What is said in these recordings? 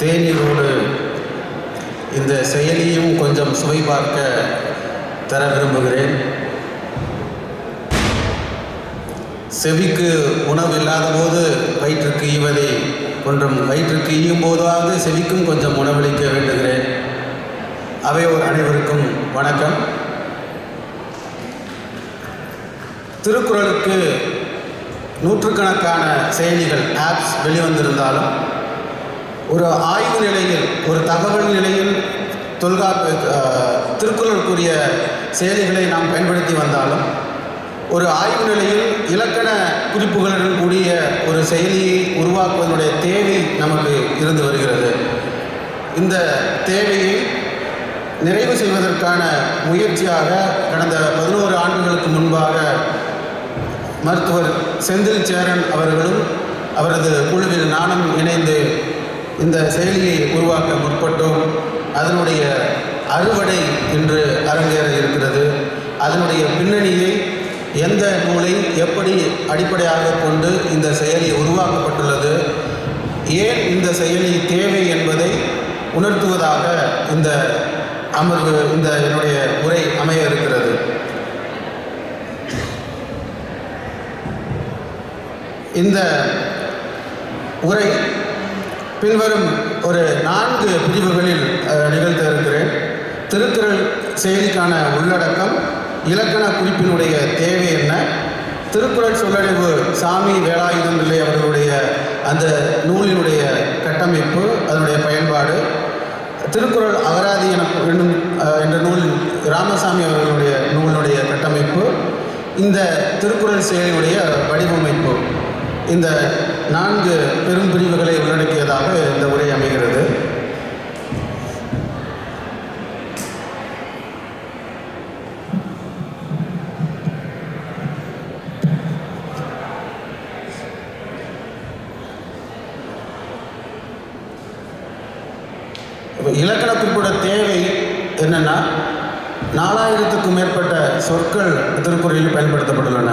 தேநீரோடு இந்த செயலியும் கொஞ்சம் சுவை பார்க்க தர விரும்புகிறேன். செவிக்கு உணவு இல்லாத போது வயிற்றுக்கு ஈவதை கொஞ்சம் வயிற்றுக்கு ஈயும் போதாவது செவிக்கும் கொஞ்சம் உணவளிக்க வேண்டுகிறேன். அவையோர் அனைவருக்கும் வணக்கம். திருக்குறளுக்கு நூற்றுக்கணக்கான செயலிகள் ஆப்ஸ் வெளிவந்திருந்தாலும் ஒரு ஆய்வு நிலையில் ஒரு தகவல் நிலையில் தொல்கா திருக்குறளுக்குரிய செயலிகளை நாம் பயன்படுத்தி வந்தாலும் ஒரு ஆய்வு நிலையில் இலக்கண குறிப்புகளுடன் கூடிய ஒரு செயலியை உருவாக்குவதனுடைய தேவை நமக்கு இருந்து வருகிறது. இந்த தேவையை நிறைவு செய்வதற்கான முயற்சியாக கடந்த பதினோரு ஆண்டுகளுக்கு முன்பாக மருத்துவர் செந்தில் சேரன் அவர்களும் அவரது குழுவில் நானும் இணைந்து இந்த செயலியை உருவாக்க முற்பட்டோம். அதனுடைய அறுவடை இன்று அரங்கேற இருக்கிறது. அதனுடைய பின்னணியை எந்த நூலை எப்படி அடிப்படையாக கொண்டு இந்த செயலி உருவாக்கப்பட்டுள்ளது? ஏன் இந்த செயலி தேவை என்பதை உணர்த்துவதாக இந்த அமர்வு இந்த என்னுடைய உரை அமைய இருக்கிறது. இந்த உரை பின்வரும் ஒரு நான்கு பிரிவுகளில் நிகழ்த்த இருக்கிறேன் திருக்குறள் செயலிக்கான உள்ளடக்கம் இலக்கண குறிப்பினுடைய தேவை என்ன? திருக்குறள் சொல்லறிவு சாமி வேலாயுதம் இல்லை அவர்களுடைய அந்த நூலினுடைய கட்டமைப்பு அதனுடைய பயன்பாடு. திருக்குறள் அகராதி என என்னும் என்ற நூலில் ராமசாமி அவர்களுடைய நூலினுடைய கட்டமைப்பு. இந்த திருக்குறள் செயலியுடைய வடிவமைப்பு. இந்த நான்கு பெரும் பிரிவுகளை உள்ளடக்கியதாக இந்த உரை அமைகிறது. இப்ப தேவை என்னன்னா நாலாயிரத்துக்கும் மேற்பட்ட சொற்கள் திருக்குறளில் பயன்படுத்தப்பட்டுள்ளன.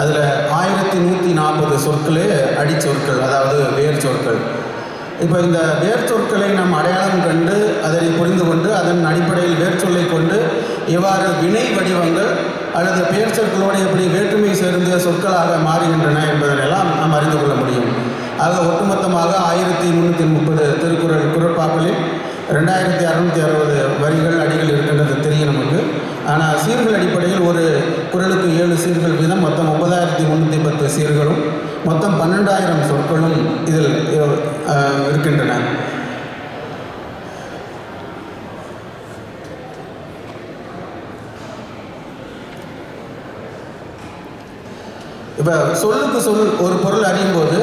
அதில் ஆயிரத்தி நூற்றி நாற்பது சொற்களே அடிச்சொற்கள் அதாவது வேர் சொற்கள். இப்போ இந்த வேர் சொற்களை நாம் அடையாளம் கண்டு அதனை புரிந்து கொண்டு அதன் அடிப்படையில் வேர் சொல்லை கொண்டு எவ்வாறு வினை வடிவங்கள் அல்லது பெயர் சொற்களோடு எப்படி வேற்றுமை சேர்ந்த சொற்களாக மாறுகின்றன என்பதனெல்லாம் நாம் அறிந்து கொள்ள முடியும். ஆக ஒட்டுமொத்தமாக ஆயிரத்தி முந்நூற்றி முப்பது திருக்குறள் குரட்பாக்களில் ரெண்டாயிரத்தி அறநூற்றி அறுபது வரிகள் அடிகள் இருக்கின்றது. தெரியும் நமக்கு ஆனால் சீர்கள் அடிப்படையில் ஒரு குரலுக்கு ஏழு சீர்கள் வீதம் மொத்தம் ஒன்பதாயிரத்தி முந்நூற்றி பத்து சீர்களும் மொத்தம் பன்னெண்டாயிரம் சொற்களும் இதில் இருக்கின்றன. இப்போ சொல்லுக்கு சொல் ஒரு பொருள் அறியும் போது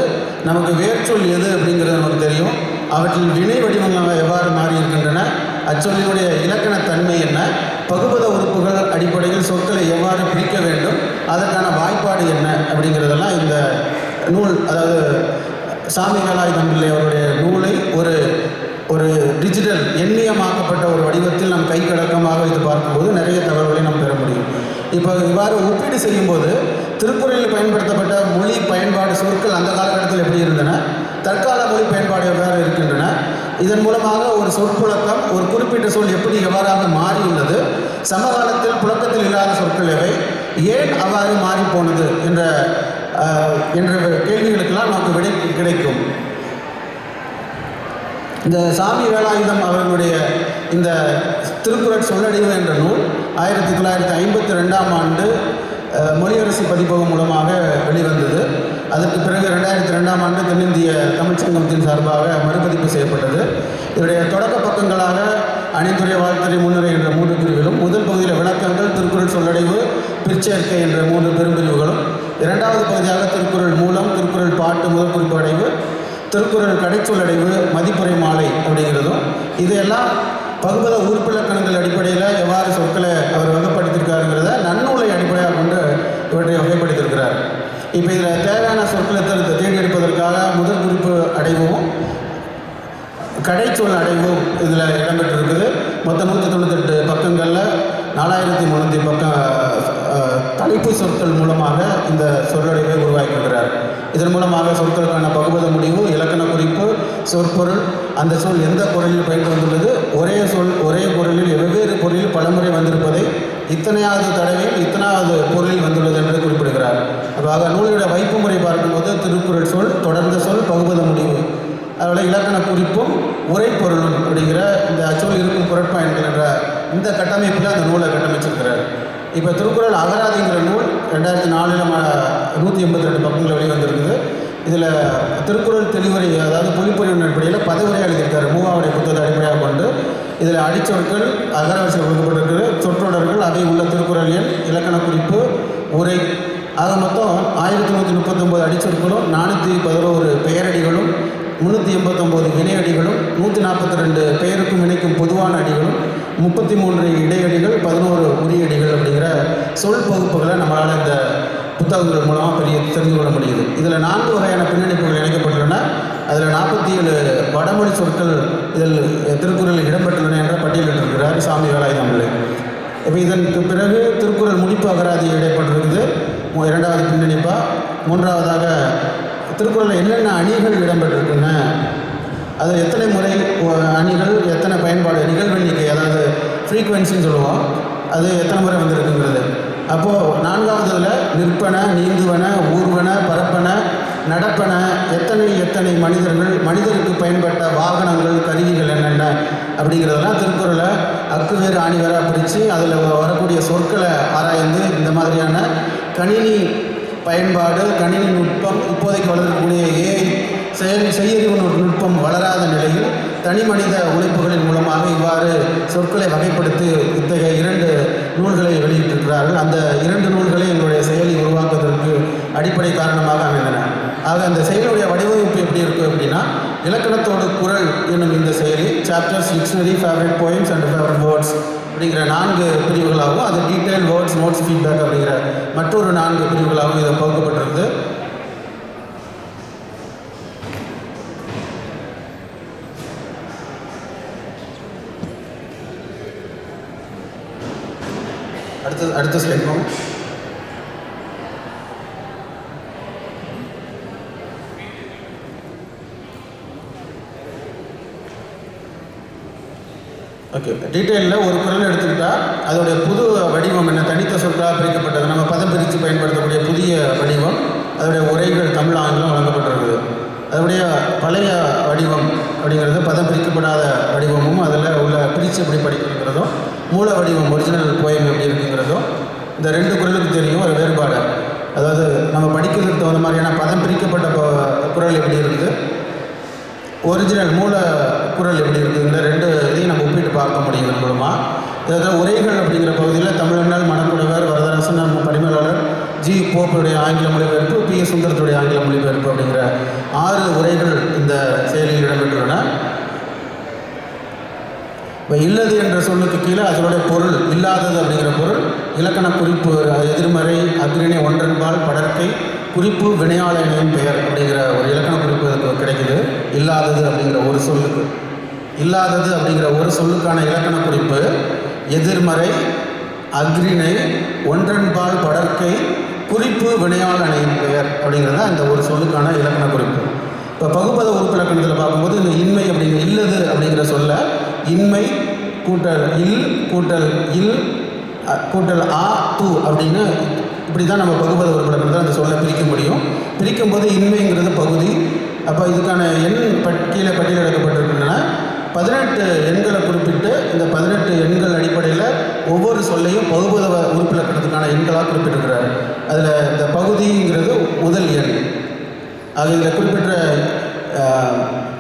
நமக்கு வேர்ச்சொல் எது அப்படிங்கிறது நமக்கு தெரியும். அவற்றில் வினை வடிவங்களாக எவ்வாறு அச்சொல்லினுடைய இலக்கணத்தன்மை என்ன? பகுபத உறுப்புகள் அடிப்படையில் சொற்களை எவ்வாறு பிரிக்க வேண்டும்? அதற்கான வாய்ப்பாடு என்ன? அப்படிங்கிறதெல்லாம் இந்த நூல் அதாவது சாமி வேலாயுதம் பிள்ளை அவருடைய நூலை ஒரு ஒரு டிஜிட்டல் எண்ணியமாக்கப்பட்ட ஒரு வடிவத்தில் நம் கைக்கடக்கமாக வைத்து பார்க்கும்போது நிறைய தகவல்களை நாம் பெற முடியும். இப்போ இவ்வாறு ஒப்பீடு செய்யும்போது திருக்குறளில் பயன்படுத்தப்பட்ட மொழி பயன்பாடு சொற்கள் அந்த காலகட்டத்தில் எப்படி இருந்தன? தற்கால மொழி பயன்பாடு எவ்வாறு இருக்கின்றன? இதன் மூலமாக ஒரு சொற்புழக்கம் ஒரு குறிப்பிட்ட சொல் எப்படி எவ்வாறாக மாறியுள்ளது சமகாலத்தில் புழக்கத்தில் இல்லாத சொற்கள் எவை ஏன் அவ்வாறு மாறி போனது என்ற என்ற கேள்விகளுக்கெல்லாம் நமக்கு விடை கிடைக்கும். இந்த சாமி வேலாயுதம் அவர்களுடைய இந்த திருக்குறள் சொல்லடிவு என்ற நூல் ஆயிரத்தி தொள்ளாயிரத்தி ஐம்பத்தி ரெண்டாம் ஆண்டு மொழியரசு பதிப்பகம் மூலமாக வெளிவந்தது. அதற்கு பிறகு ரெண்டாயிரத்தி ரெண்டாம் ஆண்டு தென்னிந்திய தமிழ் சங்கமத்தின் சார்பாக மறுபதிப்பு செய்யப்பட்டது. இதனுடைய தொடக்க பக்கங்களாக அணிந்துரை வாழ்த்துறை முன்னுரை என்ற மூன்று பிரிவுகளும் முதல் பகுதியில் விளக்கங்கள் திருக்குறள் சொல்லடைவு பிற்சேர்க்கை என்ற மூன்று பெரும்பிரிவுகளும் இரண்டாவது பகுதியாக திருக்குறள் மூலம் திருக்குறள் பாட்டு முதல் குறிப்பு அடைவு திருக்குறள் கடைச்சொல்லடைவு மதிப்புரை மாலை அப்படிங்கிறதும் இதையெல்லாம் பகுபத உறுப்பிலக்கணங்கள் அடிப்படையில் எவ்வாறு சொற்களை அவர் வகைப்படுத்தியிருக்காருங்கிறத நன்னூலை அடிப்படையாக கொண்டு இவற்றை வகைப்படுத்தியிருக்கிறார். இப்போ இதில் தேவையான சொற்களை தேடி தேர்ந்தெடுப்பதற்காக முதல் குறிப்பு அடைவோம். கடைச்சொல் அடைவோம். இதில் இடம்பெற்றிருக்குது. மொத்தம் நூற்றி தொண்ணூத்தெட்டு பக்கங்களில் நாலாயிரத்தி முந்நூற்றி பக்கம் தலைப்பு சொற்கள் மூலமாக இந்த சொல்லடைவை உருவாக்கியிருக்கிறார். இதன் மூலமாக சொற்களுக்கான பகுபத முடிவு இலக்கண குறிப்பு சொற்பொருள் அந்த சொல் எந்த குரலில் பயின்று வந்துள்ளது ஒரே சொல் ஒரே பொருளில் வெவ்வேறு பொருளில் பலமுறை வந்திருப்பதை இத்தனையாவது தடவையில் இத்தனாவது பொருளில் வந்துள்ளது ஆக நூலுடைய வைப்பு முறை பார்க்கும்போது திருக்குறள் சொல் தொடர்ந்த சொல் பகுபத முடிவு. அதோட இலக்கண குறிப்பும் உரை பொருளும் அப்படிங்கிற இந்த அச்சொல் இருக்கும் குரட்பாயன்கள் என்ற இந்த கட்டமைப்பில் அந்த நூலை கட்டமைச்சிருக்கிறார். இப்போ திருக்குறள் அகராதிங்கிற நூல் ரெண்டாயிரத்தி நாலில் நூற்றி எண்பத்தி ரெண்டு பக்கங்கள் வெளிவந்திருக்குது இதில் திருக்குறள் தெளிவுரை அதாவது புலிப்பொழிவு அடிப்படையில் பதவுரை எழுதியிருக்காரு. மூவாவுடைய புத்தகத்தை அடிப்படையாக கொண்டு இதில் அடிச்சொற்கள் அகரவரிசையில் கொடுக்கப்பட்டிருக்கு சொற்றொடர்கள் அவை உள்ள திருக்குறள் எண் இலக்கண குறிப்பு உரை ஆக மொத்தம் ஆயிரத்தி நூற்றி முப்பத்தொம்போது அடிச்சொற்களும் நானூற்றி பதினோரு பெயரடிகளும் முந்நூற்றி எண்பத்தொம்போது இணையடிகளும் நூற்றி நாற்பத்தி ரெண்டு பெயருக்கும் இணைக்கும் பொதுவான அடிகளும் முப்பத்தி மூன்று இடையடிகள் பதினோரு உரியடிகள் அப்படிங்கிற சொல் பகுப்புகளை நம்மளால் இந்த புத்தகங்கள் மூலமாக பெரிய தெரிந்து கொள்ள முடியுது. இதில் நான்கு வகையான பின்னணிப்புகள் இணைக்கப்பட்டுள்ளன. அதில் நாற்பத்தி ஏழு வடமொழி சொற்கள் இதில் திருக்குறளில் இடம்பெற்றுள்ளன என்ற பட்டியலிட்டிருக்கிறார் சாமி வேலாயுதமில்லை இப்போ இதற்கு பிறகு திருக்குறள் முடிப்பு அகராதி இடைப்பட்டிருக்குது இரண்டாவது பின்னணிப்பா? மூன்றாவதாக திருக்குறளில் என்னென்ன அணிகள் இடம்பெற்றிருக்குன்னு அது எத்தனை முறை அணிகள் எத்தனை பயன்பாடு நிகழ்வு எண்ணிக்கை அதாவது ஃப்ரீக்குவென்சின்னு சொல்லுவோம். அது எத்தனை முறை வந்திருக்குங்கிறது. அப்போது நான்காவதுல நிற்பன நீந்துவன ஊர்வன பரப்பன நடப்பன எத்தனை எத்தனை மனிதர்கள் மனிதருக்கு பயன்பட்ட வாகனங்கள் கருவிகள் என்னென்ன அப்படிங்கிறதெல்லாம் திருக்குறளை அக்கு வேறு ஆணி வேறாக பிரித்து அதில் வரக்கூடிய சொற்களை ஆராய்ந்து இந்த மாதிரியான கணினி பயன்பாடு கணினி நுட்பம் இப்போதைக்கு வளரக்கூடிய ஏஐ செயல் செய்யறிவு நுட்பம் வளராத நிலையில் தனி மனித உழைப்புகளின் மூலமாக இவ்வாறு சொற்களை வகைப்படுத்தி இத்தகைய இரண்டு நூல்களை வெளியிட்டிருக்கிறார்கள். அந்த இரண்டு நூல்களை எங்களுடைய செயலி உருவாக்குவதற்கு அடிப்படை காரணமாக அமைந்தன. ஆக அந்த செயலுடைய வடிவமைப்பு எப்படி இருக்குது அப்படின்னா இலக்கணத்தோடு குரல் என்னும் இந்த செயலி chapters dictionary favourite poems and favourite words அப்படிங்கிற நான்கு பிரிவுகளாகவும் அது டீட்டெயில் வேர்ட்ஸ் நோட்ஸ் ஃபீட்பேக் அப்படிங்கிற மற்றொரு நான்கு பிரிவுகளாகவும் இதை பகுக்கப்பட்டிருந்தது அடுத்தது அடுத்த ஸ்லைட் ஓகே டீட்டெயிலில் ஒரு குரல் எடுத்துக்கிட்டால் அதோடைய புது வடிவம் என்ன? தனித்த சொற்களாக பிரிக்கப்பட்டது. நம்ம பதம் பிரித்து பயன்படுத்தக்கூடிய புதிய வடிவம் அதோடைய உரைகள் தமிழ் ஆங்கிலம் வழங்கப்பட்டிருக்குது. அதனுடைய பழைய வடிவம் அப்படிங்கிறது பதம் பிரிக்கப்படாத வடிவமும் அதில் உள்ள பிரித்து எப்படி படிக்கிறதும் மூல வடிவம் ஒரிஜினல் போயம் எப்படி இருக்குங்கிறதும் இந்த ரெண்டு குரலுக்கு தெரியும். ஒரு வேறுபாடு. அதாவது நம்ம படிக்கிறதுக்கு தகுந்த மாதிரியான பதம் பிரிக்கப்பட்ட குரல் எப்படி இருக்குது? ஒரிஜினல் மூல குரல் எப்படி இருக்குங்கிற ரெண்டு பார்க்க முடியும் இதன் மூலமாக இதில் உரைகள் அப்படிங்கிற பகுதியில் தமிழனால் மணக்குடவர் வரதராசன் நம்ம பரிமேலாளர் ஜி போப்புடைய ஆங்கில மொழிபெயர்ப்பு பி எஸ் சுந்தரத்துடைய ஆங்கில மொழிபெயர்ப்பு அப்படிங்கிற ஆறு உரைகள் இந்த செயலில் இடம்பெற்றுள்ளன. இப்போ இல்லது என்ற சொல்லுக்கு கீழே அதனுடைய பொருள் இல்லாதது அப்படிங்கிற பொருள் இலக்கண குறிப்பு எதிர்மறை அக்ரிணை ஒன்றன்பால் படற்கை குறிப்பு வினையாளனின் பெயர் அப்படிங்கிற ஒரு இலக்கண குறிப்பு கிடைக்குது. இல்லாதது அப்படிங்கிற ஒரு சொல்லுக்கு. இல்லாதது அப்படிங்கிற ஒரு சொல்லுக்கான இலக்கண குறிப்பு எதிர்மறை அக்ரிணை ஒன்றன்பால் படற்கை குறிப்பு வினையாளனின் பெயர் அப்படிங்கிறது தான் இந்த ஒரு சொல்லுக்கான இலக்கண குறிப்பு. இப்போ பகுப்பத உறுப்பு இலக்கணத்தில் பார்க்கும்போது இந்த இன்மை அப்படிங்கிற இல்லது அப்படிங்கிற சொல்ல இன்மை கூட்டல் இல் கூட்டல் இல் கூட்டல் ஆ து அப்படின்னு இப்படி தான் நம்ம பகுப்பத உறுப்பு இலக்கணத்தில் அந்த சொல்லை பிரிக்க முடியும். பிரிக்கும் போது இன்மைங்கிறது பகுதி. அப்போ இதுக்கான எண் பட் கீழே பட்டியலிடப்பட்டிருக்கின்றன பதினெட்டு எண்களை குறிப்பிட்டு இந்த பதினெட்டு எண்கள் அடிப்படையில் ஒவ்வொரு சொல்லையும் பகுபத உறுப்பிலக்கணத்துக்கான எண்களாக குறிப்பிட்டிருக்கிறார். அதில் இந்த பகுதிங்கிறது முதல் எண். அது இதில் குறிப்பிட்ட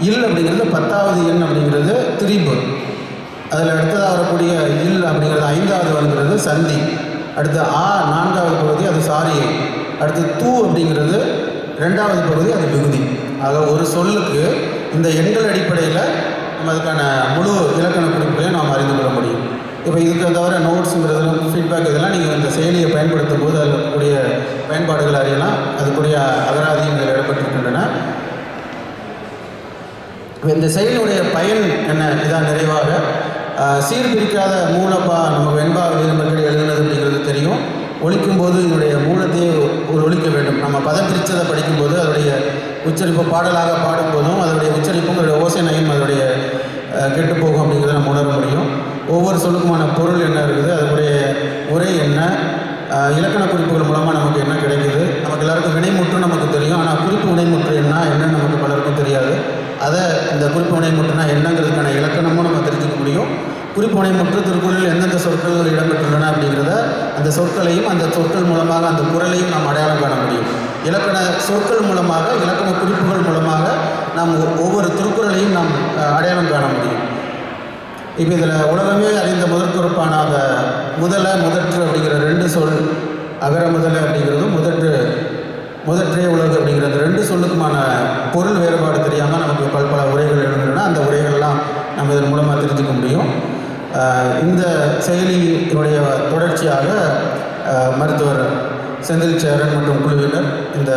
இல் அப்படிங்கிறது பத்தாவது எண் அப்படிங்கிறது திரிபு. அதில் அடுத்ததாக வரக்கூடிய இல் அப்படிங்கிறது ஐந்தாவது வருகிறது சந்தி. அடுத்து ஆ நான்காவது பகுதி அது சாரியை அடுத்து தூ அப்படிங்கிறது ரெண்டாவது பகுதி அது விகுதி. ஆக ஒரு சொல்லுக்கு இந்த எண்கள் அடிப்படையில் நம்ம அதுக்கான முழு இலக்கண குறிப்புகளையும் நாம் அறிந்து கொள்ள முடியும். இப்போ இதுக்கு தவிர நோட்ஸுங்கிறது ஃபீட்பேக் இதெல்லாம் நீங்கள் இந்த செயலியை பயன்படுத்தும் போது அதில் கூடிய பயன்பாடுகள் அறியலாம். அதுக்குரிய அகராதியங்கள் இதில் இடம்பெற்றிருக்கின்றன இந்த செயலினுடைய பயன் என்ன? இதான் நிறைவாக சீர்பிரிக்காத மூலப்பா நம்ம வெண்பா வீரம்பக்கடி எழுதுனது அப்படிங்கிறது தெரியும். ஒழிக்கும்போது இதனுடைய மூலத்தையே ஒரு ஒழிக்க வேண்டும். நம்ம பதம் பிரித்ததை படிக்கும்போது அதனுடைய உச்சரிப்பு பாடலாக பாடும்போதும் அதனுடைய உச்சரிப்பும் அதனுடைய ஓசைனையும் அதனுடைய கெட்டு போகும் அப்படிங்கிறத நம்ம உணர முடியும். ஒவ்வொரு சொல்லுக்குமான பொருள் என்ன இருக்குது அதனுடைய உரை என்ன இலக்கண குறிப்புகள் மூலமாக நமக்கு என்ன கிடைக்குது நமக்கு எல்லாருக்கும் வினைமுற்று நமக்கு தெரியும். ஆனால் குறிப்பு வினைமுற்று என்ன என்னன்னு நமக்கு பலருக்கும் தெரியாது. அதை இந்த குறிப்பு வினைமுற்றுனா என்னங்கிறதுக்கான இலக்கணமும் நம்ம தெரிஞ்சுக்க முடியும். குறிப்பு வினைமுற்று திருக்குறளில் எந்தெந்த சொற்கள் இடம்பெற்றுள்ளன அப்படிங்கிறத அந்த சொற்களையும் அந்த சொற்கள் மூலமாக அந்த குரலையும் நாம் அடையாளம் காண முடியும். இலக்கண சொற்கள் மூலமாக இலக்கண குறிப்புகள் மூலமாக நாம் ஒ- ஒவ்வொரு திருக்குறளையும் நாம் அஹ், அடையாளம் காண முடியும். இப்போ இதில் உலகமே அறிந்த முதற்குறிப்பான அந்த முதல முதற்று அப்படிங்கிற ரெண்டு சொல் அகர முதல அப்படிங்கிறதும் முதற்று முதற்றே உலகு அப்படிங்கிற அந்த ரெண்டு சொல்லுக்குமான பொருள் வேறுபாடு தெரியாமல் நமக்கு பல்பல உரைகள் எழுதுனா அந்த உரைகள்லாம் நம்ம இதன் மூலமாக தெரிஞ்சுக்க முடியும். இந்த செயலியினுடைய தொடர்ச்சியாக மருத்துவர் செந்தில் சேரன் மற்றும் குழுவினர் இந்த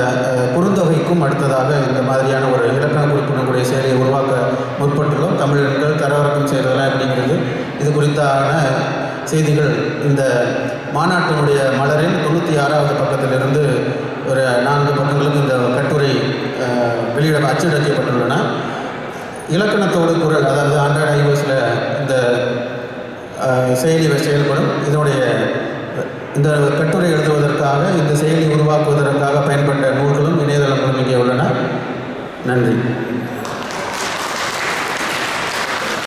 குறுந்தொகைக்கும் அடுத்ததாக இந்த மாதிரியான ஒரு இலக்கண குறிப்பிடக்கூடிய செயலியை உருவாக்க முற்பட்டுள்ளோம். தமிழர்கள் தரவிறக்கம் செய்கிறதெல்லாம் அப்படிங்கிறது. இது குறித்தான செய்திகள் இந்த மாநாட்டினுடைய மலரின் தொண்ணூற்றி ஆறாவது பக்கத்திலிருந்து ஒரு நான்கு பக்கங்களுக்கு இந்த கட்டுரை வெளியிட அச்சிடக்கப்பட்டுள்ளன. இலக்கணத்தோடு குரல் அதாவது ஆண்ட்ராய்டு ஐஓஸில் இந்த செயலி செயல்படும். இதனுடைய இந்த கட்டுரை எழுதுவதற்காக இந்த செயலி உருவாக்குவதற்காக பயன்பட்ட நூல்களும் இணையதளங்களும் இங்கே உள்ளன. நன்றி.